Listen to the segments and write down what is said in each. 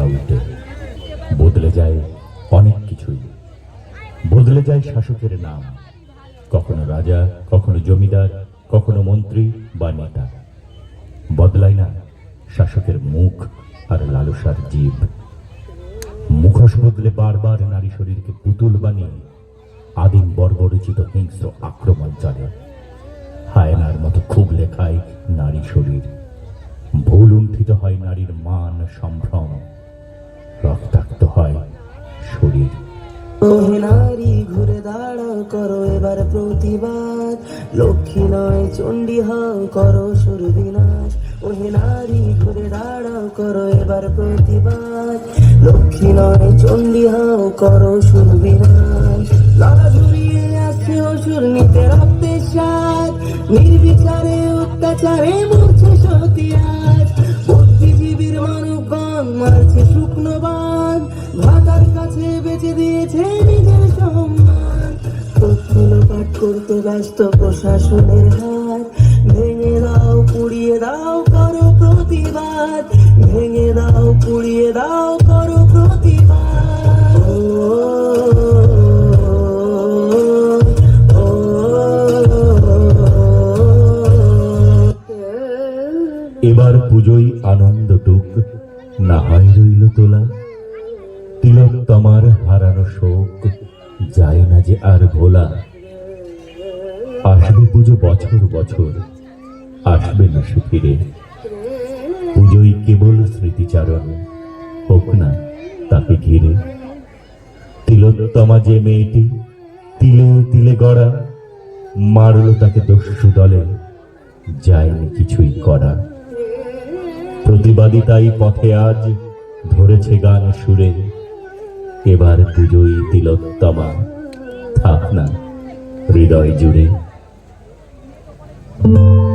পাল্টা উল্টে বদলে যায় অনেক কিছুই। বদলে যায় শাসকের নাম। কখনো রাজা, কখনো জমিদার, কখনো মন্ত্রী বা নেতা। বদলায় না শাসকের মুখ আর লালসার জীব। মুখোশ বদলে বারবার নারী শরীরকে পুতুল বানিয়ে আদিম বর্বরচিত হিংস্র আক্রমণ চলে। হায়নার মতো খুব লেখায় নারী শরীর। ভুল উণ্ঠিত হয় নারীর মান সম্ভ্রম। শরীর ওহে নারী, ঘুরে দাঁড়াও করো এবার প্রতিবাদ। লক্ষ্মী নয় চণ্ডী হও করো সুর বিনাশ। ওহে নারী, ঘুরে দাঁড়াও করো এবার প্রতিবাদ। লক্ষ্মী নয় চণ্ডী হও করো সুর বিনাশ। লালা আসছে অসুর নিতে রক্তের স্বাদ নির্বিচারে অত্যাচারে মরছে তথ্য করতে ব্যস্ত প্রশাসনের হাত। ভেঙে দাও, পুড়িয়ে দাও, করো প্রতিবাদ। ভেঙে দাও, পুড়িয়ে দাও, করো প্রতিবাদ। এবার পুজোয় আনন্দ টুক না হয় রইল তোলা। তিলক তোমার হারানো শোক, যায় না যে আর ভোলা। পুজো বছর বছর আসবে না সে ফিরে পুজোই কেবল স্মৃতিচারণ, হোক না তাকে ঘিরে। তিলোত্তমা যে মেয়েটি, তিলে তিলে গড়া, মারল তাকে দস্যু দলে, যায়নি কিছুই করা। প্রতিবাদী তাই পথে আজ ধরেছে গান সুরে, এবার পুজোই তিলোত্তমা, থাক না হৃদয় জুড়ে। thank you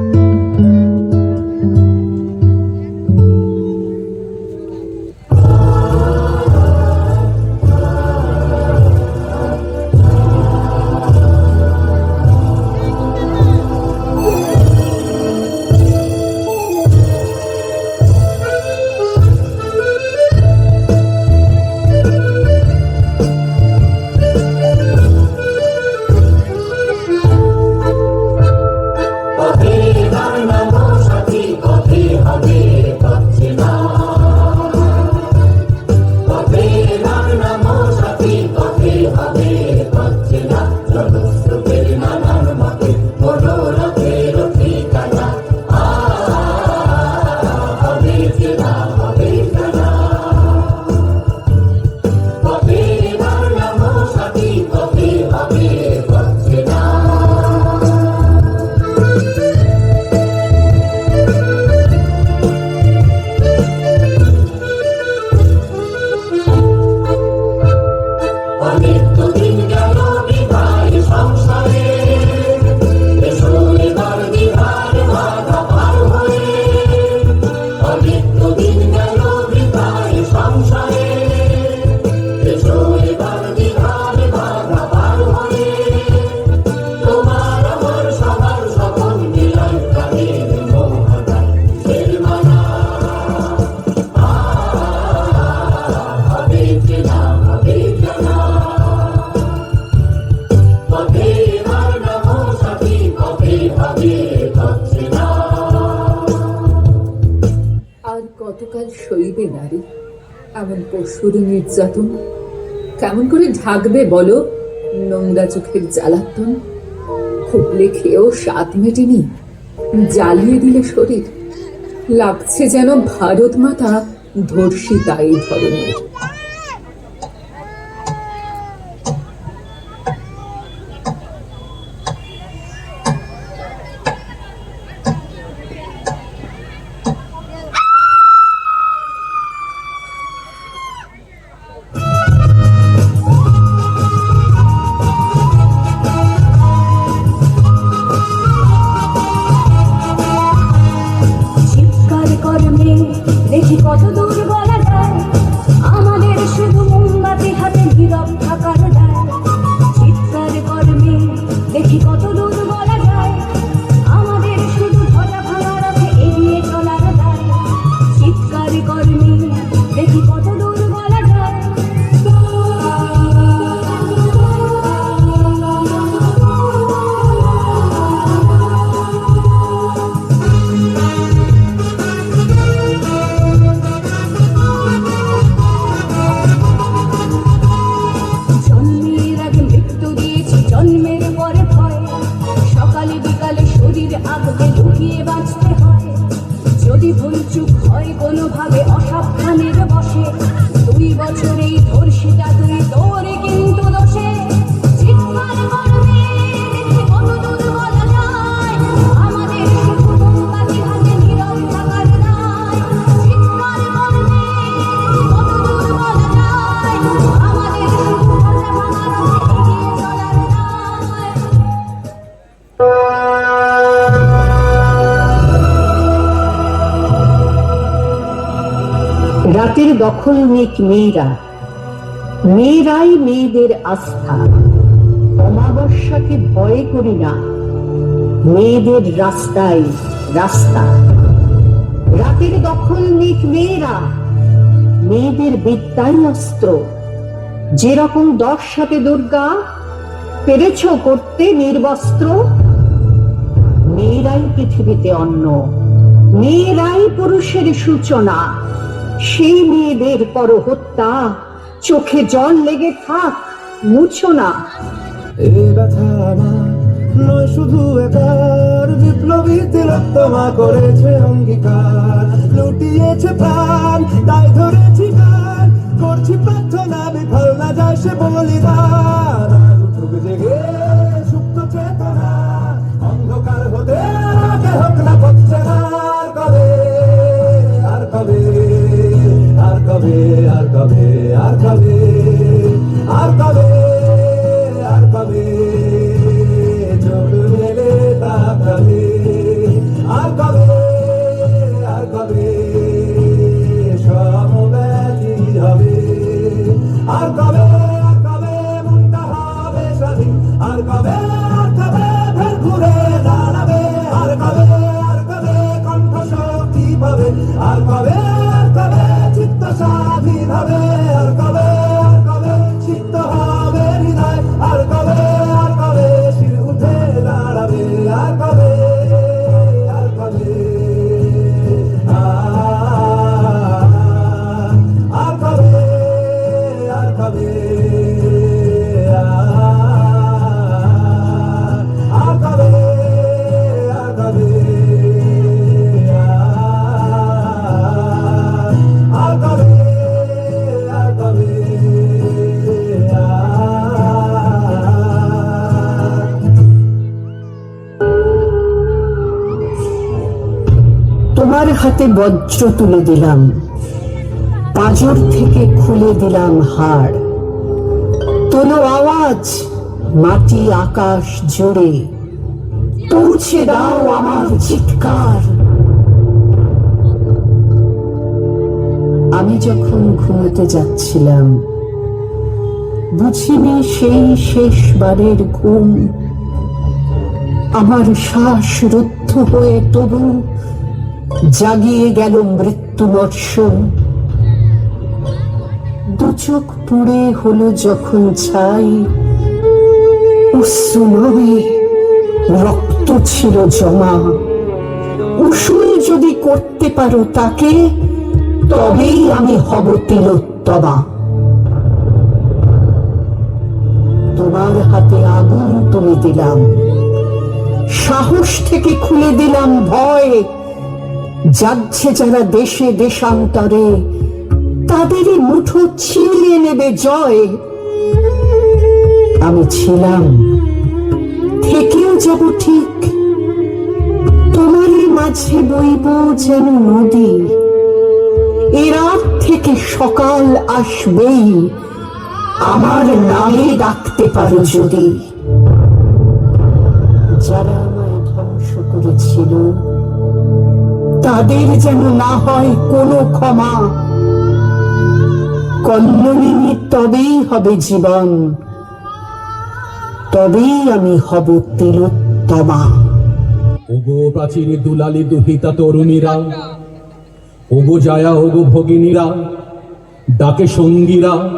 সইবে নারী। এমন পশুর নির্যাতন। কেমন করে ঢাকবে বলো, নোংরা চোখের জ্বালাতন। খুবলে খেয়েও স্বাদ মেটেনি। জ্বালিয়ে দিলে শরীর। লাগছে যেন ভারত মাতা ধর্ষিতা এই ধরনের কোনোভাবে রাতের দখল নিক মেয়েরা, মেয়েরাই মেয়েদের আস্থা। অমাবস্যাকে ভয় করি না। মেয়েদের রাস্তায় রাস্তা। রাতের দখল নিক মেয়েরা, মেয়েদের বিদ্যাই অস্ত্র যেরকম দশ সাথে দুর্গা, পেরেছ করতে নির্বস্ত্র। মেয়েরাই পৃথিবীতে অন্ন মেয়েরাই পুরুষের সূচনা। সেই মেয়েদের পর হত্যা চোখে জল লেগে থাক, মুছো না। নয় শুধু একার। বিপ্লবী তিলোত্তমা করেছে অঙ্গীকার, লুটিয়েছে প্রাণ। হাতে বজ্র তুলে দিলাম। পাঁজর থেকে খুলে দিলাম হাড়। তোলো আওয়াজ, মাটি আকাশ জোরে পৌঁছে দাও আমার চিৎকার। আমি যখন ঘুমোতে যাচ্ছিলাম, বুঝিনি সেই শেষবারের ঘুম। আমার শ্বাস রুদ্ধ হয়ে তবু জাগিয়ে গেল মৃত্যু বর্ষণ দু চোখ পুড়ে হলো যখন ছাই। অশ্রু রক্ত ছিল জমা। উসুল যদি করতে পারো তাকে, তবেই আমি হব তিলোত্তমা। তোমার হাতে আগুন তুলে দিলাম। সাহস থেকে খুলে দিলাম ভয়। যাচ্ছে যারা দেশে দেশান্তরে, তাদেরই মুঠো ছিনিয়ে নেবে জয়। আমি ছিলাম, থেকেও যাব ঠিক, তোমারই মাঝে বইব যেন নদী। এ রাত থেকে সকাল আসবেই, আমার নামে ডাকতে পারো যদি। যারা আমায় ধ্বংস করেছিল তাদের যেন না হয় কোনো ক্ষমা। কল্লোলিনী তবেই হবে জীবন। তবেই আমি হব তিলোত্তমা। ওগো প্রাচীর দুলালি দুহিতা তরুণীরা, ওগো জায়া, ওগো ভগিনীরা, ডাকে সঙ্গীরা,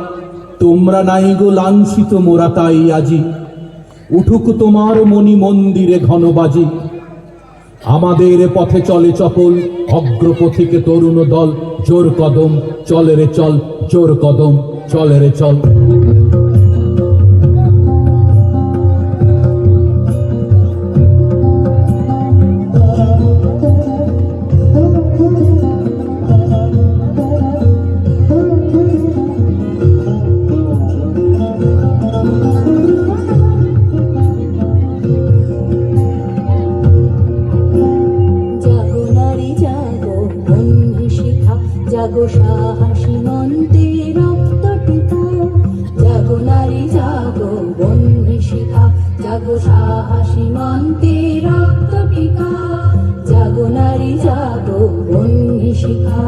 তোমরা নাই গো লাঞ্ছিত মোরা তাই আজি। উঠুক তোমার মণি মন্দিরে ঘনবাজি আমাদের পথে চলে চপল, অগ্রপথিকে তরুণ দল, জোর কদম, চলে রে চল, জোর কদম, চলে রে চল। she comes.